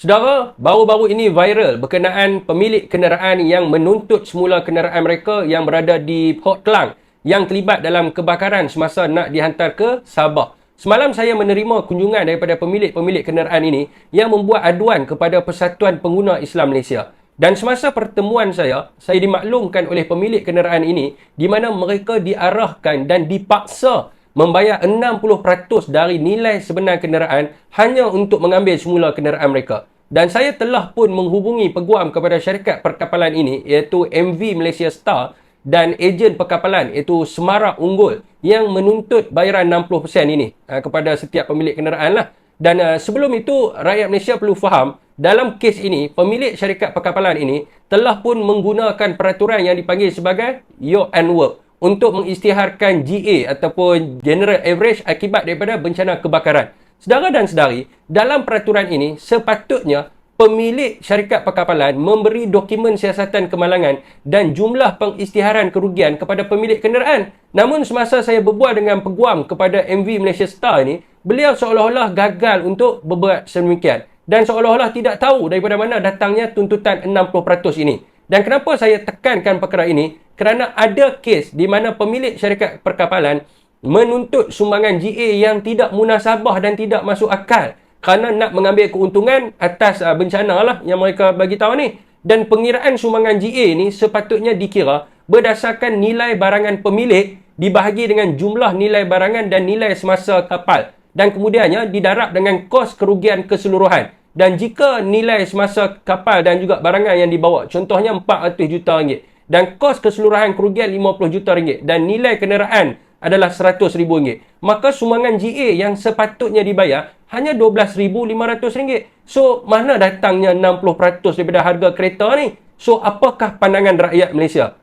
Saudara, baru-baru ini viral berkenaan pemilik kenderaan yang menuntut semula kenderaan mereka yang berada di Port Klang yang terlibat dalam kebakaran semasa nak dihantar ke Sabah. Semalam saya menerima kunjungan daripada pemilik-pemilik kenderaan ini yang membuat aduan kepada Persatuan Pengguna Islam Malaysia. Dan semasa pertemuan saya, saya dimaklumkan oleh pemilik kenderaan ini di mana mereka diarahkan dan dipaksa membayar 60% dari nilai sebenar kenderaan hanya untuk mengambil semula kenderaan mereka. Dan saya telah pun menghubungi peguam kepada syarikat perkapalan ini iaitu MV Malaysia Star dan ejen perkapalan iaitu Semarak Unggul yang menuntut bayaran 60% ini uh, kepada setiap pemilik kenderaan lah. Dan uh, sebelum itu rakyat Malaysia perlu faham dalam kes ini pemilik syarikat perkapalan ini telah pun menggunakan peraturan yang dipanggil sebagai Your and Work untuk mengisytiharkan GA ataupun General Average akibat daripada bencana kebakaran. Sedara dan sedari, dalam peraturan ini sepatutnya pemilik syarikat perkapalan memberi dokumen siasatan kemalangan dan jumlah pengisytiharan kerugian kepada pemilik kenderaan. Namun semasa saya berbual dengan peguam kepada MV Malaysia Star ini, beliau seolah-olah gagal untuk berbuat sedemikian dan seolah-olah tidak tahu daripada mana datangnya tuntutan 60% ini. Dan kenapa saya tekankan perkara ini? Kerana ada kes di mana pemilik syarikat perkapalan menuntut sumbangan GA yang tidak munasabah dan tidak masuk akal kerana nak mengambil keuntungan atas uh, bencana lah yang mereka bagi tahu ni. Dan pengiraan sumbangan GA ni sepatutnya dikira berdasarkan nilai barangan pemilik dibahagi dengan jumlah nilai barangan dan nilai semasa kapal. Dan kemudiannya didarab dengan kos kerugian keseluruhan. Dan jika nilai semasa kapal dan juga barangan yang dibawa, contohnya 400 juta ringgit. Dan kos keseluruhan kerugian 50 juta ringgit. Dan nilai kenderaan adalah 100 ribu ringgit. Maka sumbangan GA yang sepatutnya dibayar hanya 12,500 ringgit. So, mana datangnya 60% daripada harga kereta ni? So, apakah pandangan rakyat Malaysia?